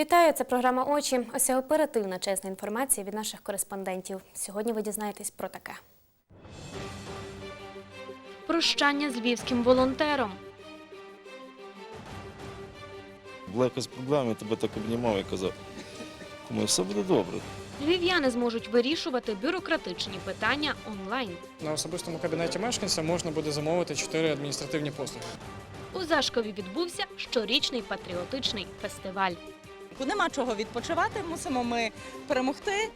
Вітаю, це програма Очі. Ось оперативна чесна інформація від наших кореспондентів. Сьогодні ви дізнаєтесь про таке. Прощання з львівським волонтером. Була якась проблема, я тебе так обнімав і казав, кому все буде добре. Львів'яни зможуть вирішувати бюрократичні питання онлайн. На особистому кабінеті мешканця можна буде замовити чотири адміністративні послуги. У Зашкові відбувся щорічний патріотичний фестиваль. Нема чого відпочивати, мусимо ми перемогти.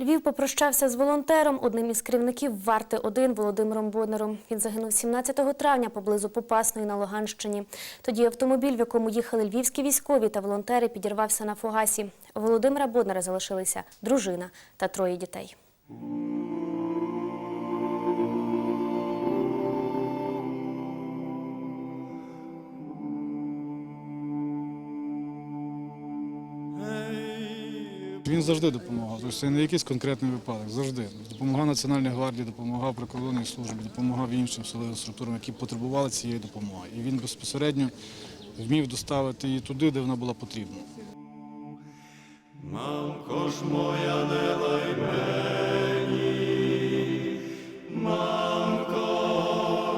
Львів попрощався з волонтером, одним із керівників варти 1 Володимиром Боднаром. Він загинув 17 травня поблизу Попасної на Луганщині. Тоді автомобіль, в якому їхали львівські військові та волонтери, підірвався на фугасі. У Володимира Боднара залишилися дружина та троє дітей. Він завжди допомагав. Тобто це не якийсь конкретний випадок, завжди. Допомагав Національній гвардії, допомагав прикордонній службі, допомагав іншим силовим структурам, які потребували цієї допомоги. І він безпосередньо вмів доставити її туди, де вона була потрібна. Мамко ж моя не лай мені, мамко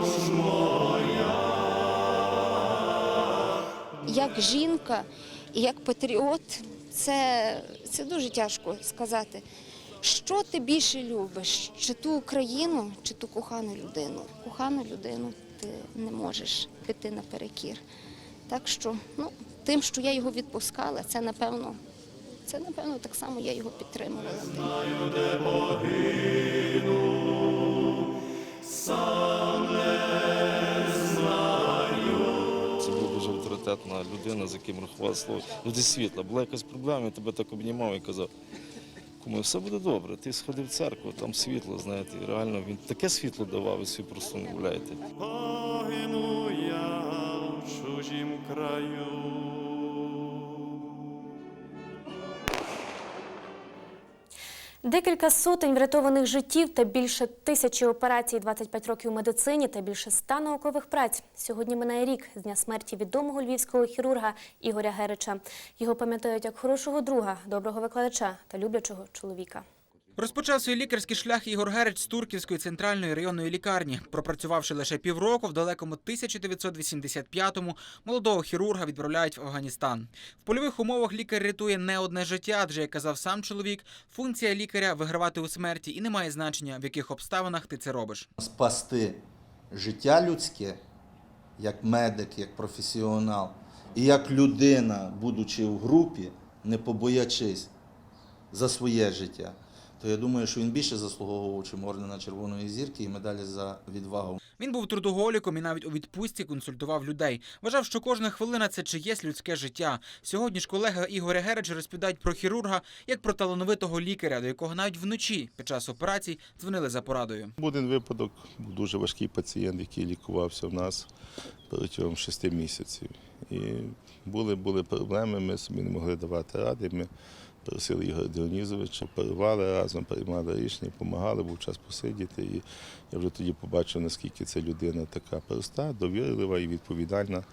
ж моя. як жінка як патріот, це, це дуже тяжко сказати. Що ти більше любиш? Чи ту Україну, чи ту кохану людину? Кохану людину ти не можеш піти наперекір. Так що, ну, тим, що я його відпускала, це напевно, це напевно так само я його підтримувала. Це авторитетна людина, з яким рахував слово. Люди світла. Була якась проблема, я тебе так обнімав і казав, кому все буде добре. Ти сходи в церкву, там світло, знаєте, і реально він таке світло давав, і собі просто не гуляєте. Погину я в чужім краю. Декілька сотень врятованих життів та більше тисячі операцій, 25 років у медицині та більше ста наукових праць. Сьогодні минає рік з дня смерті відомого львівського хірурга Ігоря Герича. Його пам'ятають як хорошого друга, доброго викладача та люблячого чоловіка. Розпочав свій лікарський шлях Ігор Герич з Турківської центральної районної лікарні. Пропрацювавши лише півроку, в далекому 1985-му молодого хірурга відправляють в Афганістан. В польових умовах лікар рятує не одне життя, адже як казав сам чоловік, функція лікаря вигравати у смерті і не має значення, в яких обставинах ти це робиш. спасти життя людське, як медик, як професіонал, і як людина, будучи в групі, не побоячись за своє життя, то я думаю, що він більше заслуговував, чим ордена Червоної зірки і медалі за відвагу. Він був трудоголіком і навіть у відпустці консультував людей. Вважав, що кожна хвилина це чиєсь людське життя. Сьогодні ж колеги Ігоря Герича розповідають про хірурга як про талановитого лікаря, до якого навіть вночі під час операцій дзвонили за порадою. Був один випадок, був дуже важкий пацієнт, який лікувався в нас протягом шести місяців. І були, були проблеми, ми собі не могли давати ради. Ми просили Ігоря Діонізовича, перервали разом, приймали рішення, допомагали, був час посидіти. І я вже тоді побачив, наскільки ця людина така проста, довірлива і відповідальна.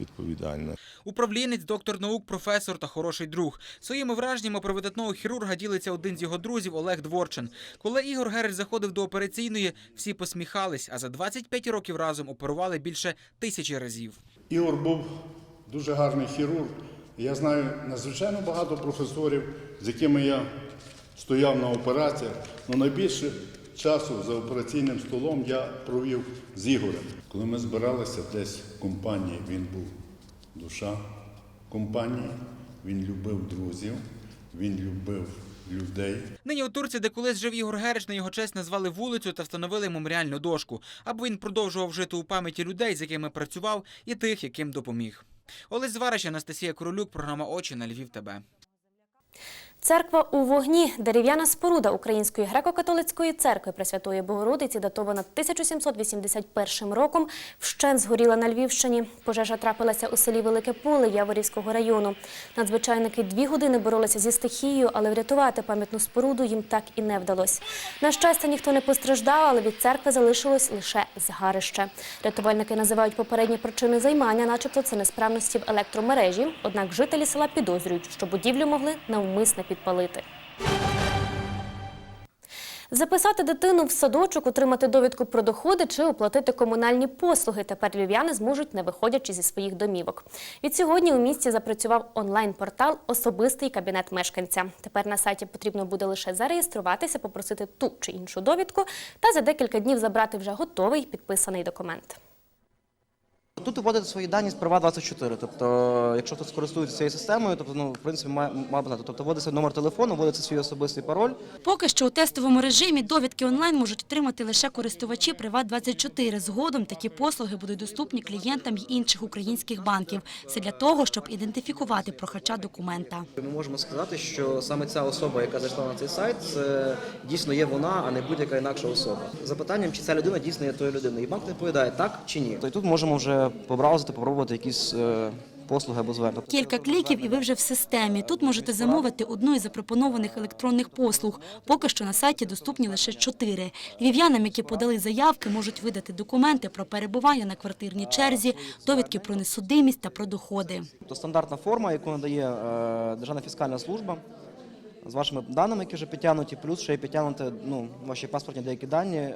відповідальна. Управлінець, доктор наук, професор та хороший друг. Своїми враженнями про видатного хірурга ділиться один з його друзів Олег Дворчин. Коли Ігор Герич заходив до операційної, всі посміхались, а за 25 років разом оперували більше тисячі разів. Ігор був дуже гарний хірург. Я знаю надзвичайно багато професорів, з якими я стояв на операціях, але найбільше часу за операційним столом я провів з Ігорем. Коли ми збиралися десь в компанії, він був душа компанії, він любив друзів, він любив людей. Нині у Турції, де колись жив Ігор Герич, на його честь назвали вулицю та встановили меморіальну дошку, аби він продовжував жити у пам'яті людей, з якими працював, і тих, яким допоміг. Олесь Зварич, Анастасія Королюк, програма Очі на Львів ТБ. Церква у вогні дерев'яна споруда Української греко-католицької церкви Пресвятої Богородиці, датована 1781 роком, вщент згоріла на Львівщині. Пожежа трапилася у селі Велике Поле Яворівського району. Надзвичайники дві години боролися зі стихією, але врятувати пам'ятну споруду їм так і не вдалося. На щастя, ніхто не постраждав, але від церкви залишилось лише згарище. Рятувальники називають попередні причини займання, начебто це несправності в електромережі. Однак жителі села підозрюють, що будівлю могли навмисне підпалити. Записати дитину в садочок, отримати довідку про доходи чи оплатити комунальні послуги. Тепер львів'яни зможуть, не виходячи зі своїх домівок. Від сьогодні у місті запрацював онлайн-портал Особистий кабінет мешканця. Тепер на сайті потрібно буде лише зареєструватися, попросити ту чи іншу довідку та за декілька днів забрати вже готовий підписаний документ. Тут вводити свої дані з права 24. Тобто, якщо хтось користується цією системою, тобто, ну, в принципі, має, має знати. Тобто, вводиться номер телефону, вводиться свій особистий пароль. Поки що у тестовому режимі довідки онлайн можуть отримати лише користувачі Приват24. Згодом такі послуги будуть доступні клієнтам й інших українських банків. Це для того, щоб ідентифікувати прохача документа. Ми можемо сказати, що саме ця особа, яка зайшла на цей сайт, це дійсно є вона, а не будь-яка інакша особа. Запитанням, чи ця людина дійсно є тою людиною. І банк не відповідає так чи ні. І тут можемо вже побраузити, попробувати якісь е, послуги або звернення. Кілька кліків і ви вже в системі. Тут можете замовити одну із запропонованих електронних послуг. Поки що на сайті доступні лише чотири. Львів'янам, які подали заявки, можуть видати документи про перебування на квартирній черзі, довідки про несудимість та про доходи. Тобто стандартна форма, яку надає е, Державна фіскальна служба. З вашими даними, які вже підтягнуті, плюс ще й підтягнути ну, ваші паспортні деякі дані, е,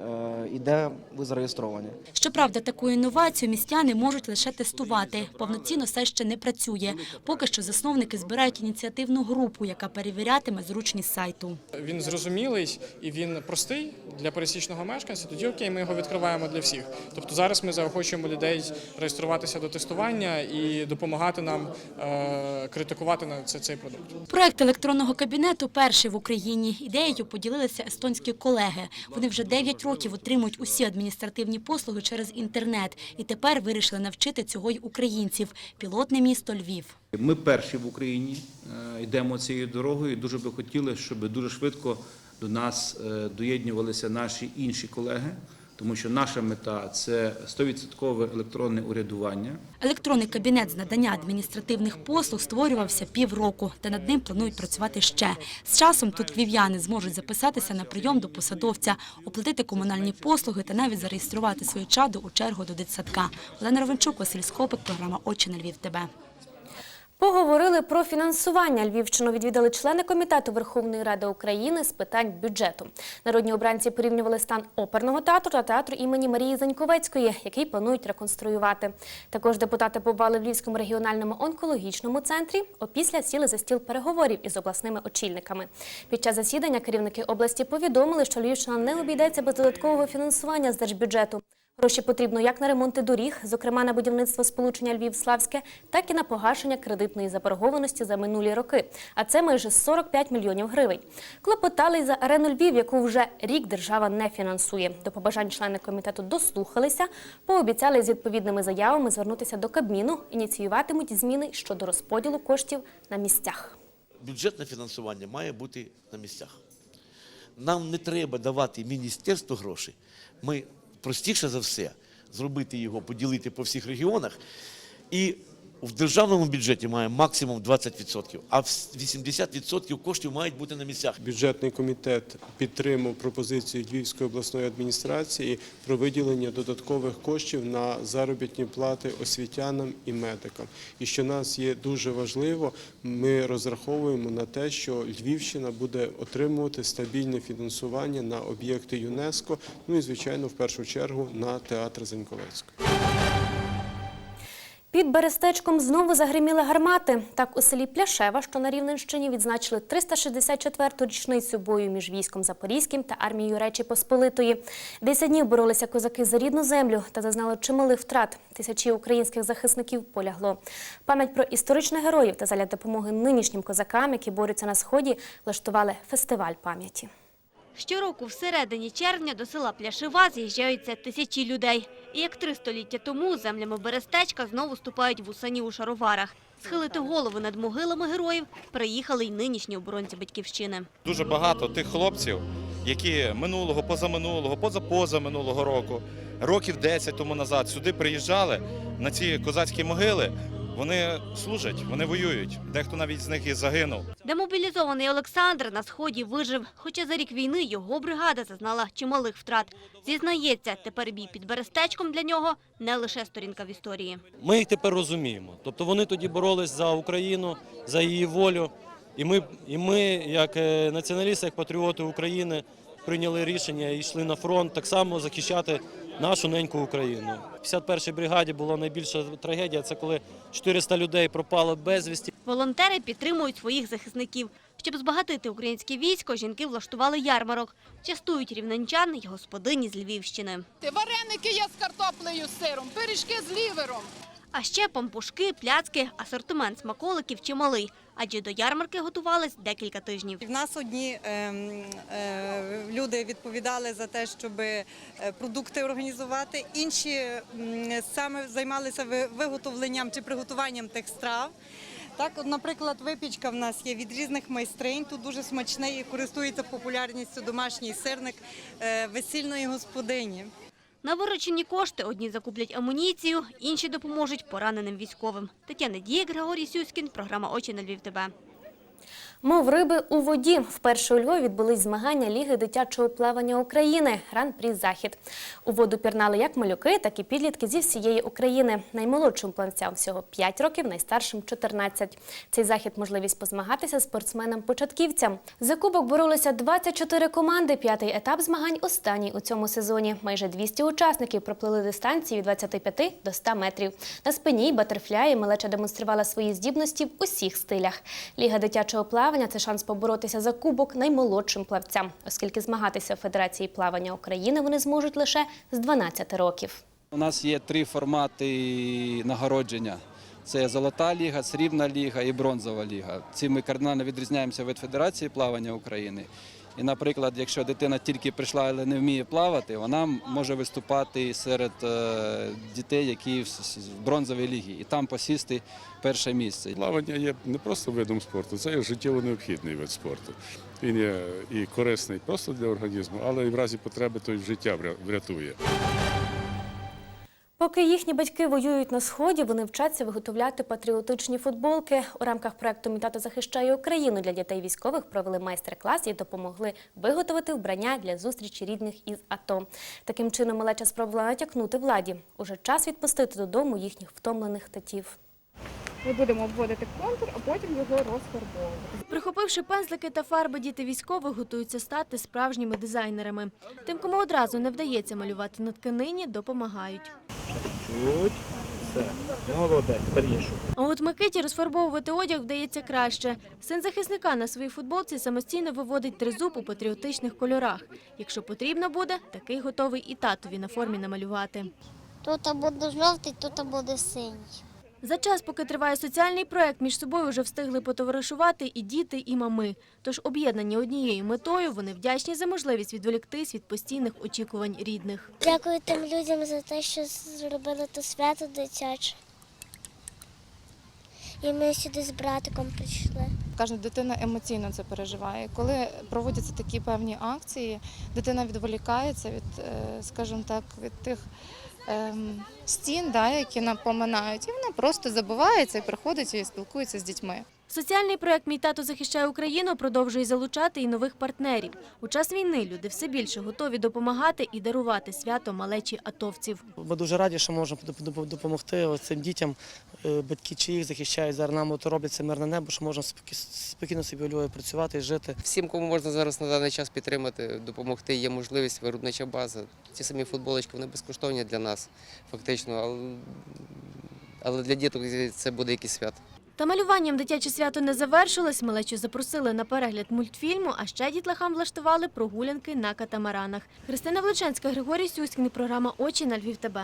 і де ви зареєстровані. Щоправда, таку інновацію містяни можуть лише тестувати. Повноцінно все ще не працює. Поки що засновники збирають ініціативну групу, яка перевірятиме зручність сайту. Він зрозумілий і він простий для пересічного мешканця. Тоді окей, ми його відкриваємо для всіх. Тобто зараз ми заохочуємо людей реєструватися до тестування і допомагати нам е, критикувати на це- цей продукт. Проект електронного кабінету перший в Україні. Ідеєю поділилися естонські колеги. Вони вже 9 років отримують усі адміністративні послуги через інтернет і тепер вирішили навчити цього й українців. Пілотне місто Львів. Ми перші в Україні е, йдемо цією дорогою. Дуже би хотіли, щоб дуже швидко до нас е, доєднувалися наші інші колеги, тому що наша мета це 100% електронне урядування. Електронний кабінет з надання адміністративних послуг створювався півроку, та над ним планують працювати ще. З часом тут львів'яни зможуть записатися на прийом до посадовця, оплатити комунальні послуги та навіть зареєструвати свою чаду у чергу до дитсадка. Олена Ровенчук, Василь Скопик, програма «Очі на Львів. ТБ». Поговорили про фінансування. Львівщину відвідали члени комітету Верховної Ради України з питань бюджету. Народні обранці порівнювали стан оперного театру та театру імені Марії Заньковецької, який планують реконструювати. Також депутати побували в Львівському регіональному онкологічному центрі. Опісля сіли за стіл переговорів із обласними очільниками. Під час засідання керівники області повідомили, що Львівщина не обійдеться без додаткового фінансування з держбюджету. Гроші потрібно як на ремонти доріг, зокрема на будівництво сполучення Львів-Славське, так і на погашення кредитної заборгованості за минулі роки. А це майже 45 мільйонів гривень. Клопотали й за арену Львів, яку вже рік держава не фінансує. До побажань члени комітету дослухалися, пообіцяли з відповідними заявами звернутися до Кабміну, ініціюватимуть зміни щодо розподілу коштів на місцях. бюджетне фінансування має бути на місцях. Нам не треба давати міністерству гроші. Ми простіше за все зробити його, поділити по всіх регіонах. І в державному бюджеті маємо максимум 20%, а в 80% коштів мають бути на місцях. Бюджетний комітет підтримав пропозицію Львівської обласної адміністрації про виділення додаткових коштів на заробітні плати освітянам і медикам. І що нас є дуже важливо, ми розраховуємо на те, що Львівщина буде отримувати стабільне фінансування на об'єкти ЮНЕСКО. Ну і звичайно, в першу чергу на театр Заньковецької. Під Берестечком знову загриміли гармати. Так у селі Пляшева, що на Рівненщині, відзначили 364-ту річницю бою між військом Запорізьким та армією Речі Посполитої. Десять днів боролися козаки за рідну землю та зазнали чималих втрат. Тисячі українських захисників полягло. Пам'ять про історичних героїв та заля допомоги нинішнім козакам, які борються на сході, влаштували фестиваль пам'яті. Щороку всередині червня до села Пляшива з'їжджаються тисячі людей. І як три століття тому землями Берестечка знову ступають вусані у шароварах. Схилити голову над могилами героїв приїхали й нинішні оборонці батьківщини. Дуже багато тих хлопців, які минулого, позаминулого, позапозаминулого року, років 10 тому назад сюди приїжджали на ці козацькі могили. Вони служать, вони воюють. Дехто навіть з них і загинув. Демобілізований Олександр на сході вижив, хоча за рік війни його бригада зазнала чималих втрат. Зізнається, тепер бій під Берестечком для нього не лише сторінка в історії. Ми їх тепер розуміємо. Тобто вони тоді боролись за Україну, за її волю. І ми, і ми як е, націоналісти, як патріоти України, прийняли рішення і йшли на фронт так само захищати нашу неньку Україну. В 51-й бригаді була найбільша трагедія. Це коли 400 людей пропало безвісті. Волонтери підтримують своїх захисників. Щоб збагатити українське військо, жінки влаштували ярмарок. Частують рівненчан й господині з Львівщини. Вареники є з картоплею, з сиром, пиріжки з лівером. А ще пампушки, пляцки, асортимент смаколиків чималий. Адже до ярмарки готувались декілька тижнів. В нас одні ем, е, люди відповідали за те, щоб е, продукти організувати, інші м, саме займалися виготовленням чи приготуванням тих страв. Так, от, наприклад, випічка в нас є від різних майстринь. Тут дуже смачний і користується популярністю домашній сирник е, весільної господині. На виручені кошти одні закуплять амуніцію, інші допоможуть пораненим військовим. Тетяна Дієк, Григорій Сюськін, програма «Очі на Львів ТБ». Мов риби у воді. Вперше у Львові відбулись змагання Ліги дитячого плавання України Гран-прі Захід. У воду пірнали як малюки, так і підлітки зі всієї України. Наймолодшим плавцям всього 5 років, найстаршим 14. Цей захід можливість позмагатися спортсменам-початківцям. За кубок боролися 24 команди. П'ятий етап змагань останній у цьому сезоні. Майже 200 учасників проплили дистанцію від 25 до 100 метрів. На спині батерфляї малеча демонструвала свої здібності в усіх стилях. Ліга дитячого плавання це шанс поборотися за кубок наймолодшим плавцям, оскільки змагатися в Федерації плавання України вони зможуть лише з 12 років. У нас є три формати нагородження. Це золота ліга, срібна ліга і бронзова ліга. Ці ми кардинально відрізняємося від Федерації плавання України. І, наприклад, якщо дитина тільки прийшла, але не вміє плавати, вона може виступати серед е, дітей, які в бронзовій лігі, і там посісти перше місце. Плавання є не просто видом спорту, це є життєво необхідний вид спорту. Він є і корисний просто для організму, але і в разі потреби той життя вря- врятує. Поки їхні батьки воюють на сході, вони вчаться виготовляти патріотичні футболки. У рамках проекту «Мій тато захищає Україну для дітей військових провели майстер-клас і допомогли виготовити вбрання для зустрічі рідних із АТО. Таким чином малеча спробувала натякнути владі. Уже час відпустити додому їхніх втомлених татів. Ми будемо обводити контур, а потім його розфарбовувати. Прихопивши пензлики та фарби, діти військових готуються стати справжніми дизайнерами. Тим, кому одразу не вдається малювати на тканині, допомагають. Чуть. Молодець. А от Микиті розфарбовувати одяг вдається краще. Син захисника на своїй футболці самостійно виводить тризуб у патріотичних кольорах. Якщо потрібно буде, такий готовий і татові на формі намалювати. Тут буде жовтий, тут буде синій. За час, поки триває соціальний проект, між собою вже встигли потоваришувати і діти, і мами. Тож об'єднані однією метою, вони вдячні за можливість відволіктись від постійних очікувань рідних. Дякую тим людям за те, що зробили то свято дитяче. І ми сюди з братиком прийшли. Кожна дитина емоційно це переживає. Коли проводяться такі певні акції, дитина відволікається від, е, скажімо так, від тих стін, да, які напоминають, і вона просто забувається і приходить і спілкується з дітьми. Соціальний проект Мій тато захищає Україну продовжує залучати і нових партнерів. У час війни люди все більше готові допомагати і дарувати свято малечі атовців. Ми дуже раді, що можемо допомогти цим дітям, е, батьки чи їх захищають зараз нам от роблять це мирне небо, що можна спокійно собі у працювати і жити. Всім, кому можна зараз на даний час підтримати, допомогти, є можливість, виробнича база. Ці самі футболочки вони безкоштовні для нас, фактично, але, але для діток це буде якийсь свят. Та малюванням дитяче свято не завершилось. Малечу запросили на перегляд мультфільму, а ще дітлахам влаштували прогулянки на катамаранах. Христина Влеченська, Григорій Сюськін, програма Очі на Львів ТБ.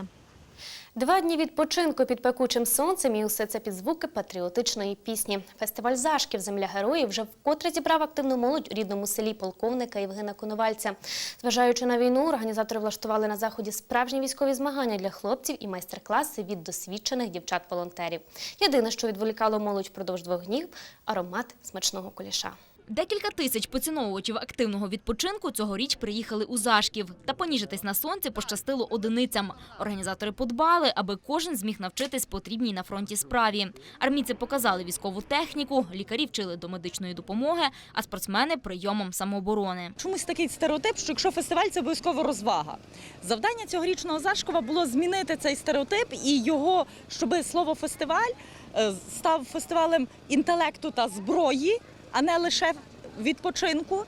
Два дні відпочинку під пекучим сонцем і усе це під звуки патріотичної пісні. Фестиваль Зашків Земля героїв вже вкотре зібрав активну молодь у рідному селі полковника Євгена Коновальця. Зважаючи на війну, організатори влаштували на заході справжні військові змагання для хлопців і майстер-класи від досвідчених дівчат-волонтерів. Єдине, що відволікало молодь впродовж двох днів аромат смачного куліша. Декілька тисяч поціновувачів активного відпочинку цьогоріч приїхали у Зашків. Та поніжитись на сонці пощастило одиницям. Організатори подбали, аби кожен зміг навчитись потрібній на фронті справі. Армійці показали військову техніку, лікарі вчили до медичної допомоги, а спортсмени – прийомом самооборони. Чомусь такий стереотип, що якщо фестиваль це обов'язково розвага. Завдання цьогорічного Зашкова було змінити цей стереотип і його, щоб слово фестиваль е, став фестивалем інтелекту та зброї, а не лише відпочинку.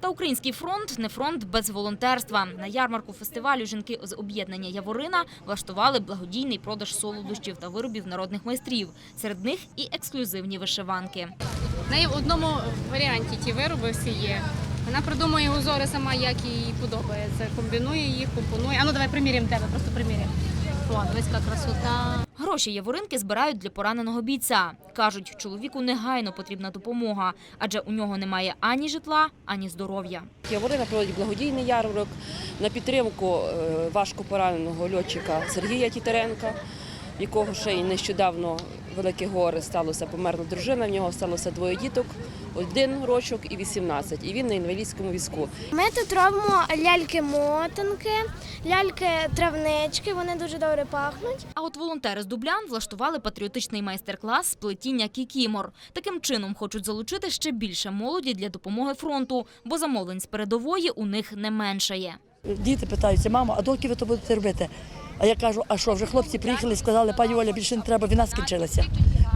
Та український фронт не фронт без волонтерства. На ярмарку фестивалю жінки з об'єднання Яворина влаштували благодійний продаж солодощів та виробів народних майстрів. Серед них і ексклюзивні вишиванки. В неї в одному варіанті ті вироби всі є. Вона придумує узори сама, як їй подобається. Комбінує їх, компонує. А ну давай приміряємо тебе, просто приміряємо. О, красота. Гроші Яворинки збирають для пораненого бійця. Кажуть, чоловіку негайно потрібна допомога, адже у нього немає ані житла, ані здоров'я. Яворина проводить благодійний ярмарок на підтримку е, важко пораненого льотчика Сергія Тітеренка, якого ще й нещодавно велике горе сталося, померла дружина, в нього сталося двоє діток, один рочок і 18, і він на інвалідському візку. Ми тут робимо ляльки-мотанки, ляльки-травнички, вони дуже добре пахнуть. А от волонтери з Дублян влаштували патріотичний майстер-клас з плетіння кікімор. Таким чином хочуть залучити ще більше молоді для допомоги фронту, бо замовлень з передової у них не меншає. Діти питаються, мамо, а доки ви то будете робити? А я кажу, а що, вже хлопці приїхали і сказали, пані Оля, більше не треба, війна скінчилася.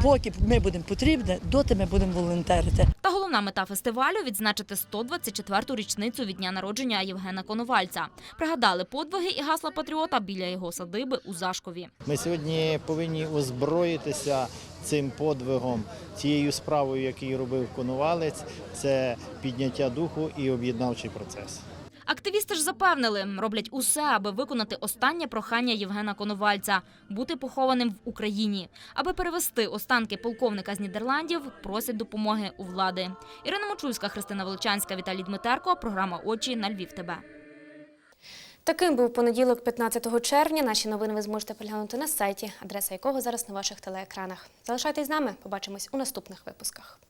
Поки ми будемо потрібні, доти ми будемо волонтерити. Та головна мета фестивалю відзначити 124-ту річницю від дня народження Євгена Коновальця. Пригадали подвиги і гасла патріота біля його садиби у Зашкові. Ми сьогодні повинні озброїтися цим подвигом, цією справою, який робив Конувалець, це підняття духу і об'єднавчий процес. Активісти ж запевнили, роблять усе, аби виконати останнє прохання Євгена Коновальця – бути похованим в Україні. Аби перевести останки полковника з Нідерландів, просять допомоги у влади. Ірина Мочульська, Христина Величанська, Віталій Дмитерко. Програма «Очі» на Львів ТБ. Таким був понеділок, 15 червня. Наші новини ви зможете переглянути на сайті, адреса якого зараз на ваших телеекранах. Залишайтесь з нами. Побачимось у наступних випусках.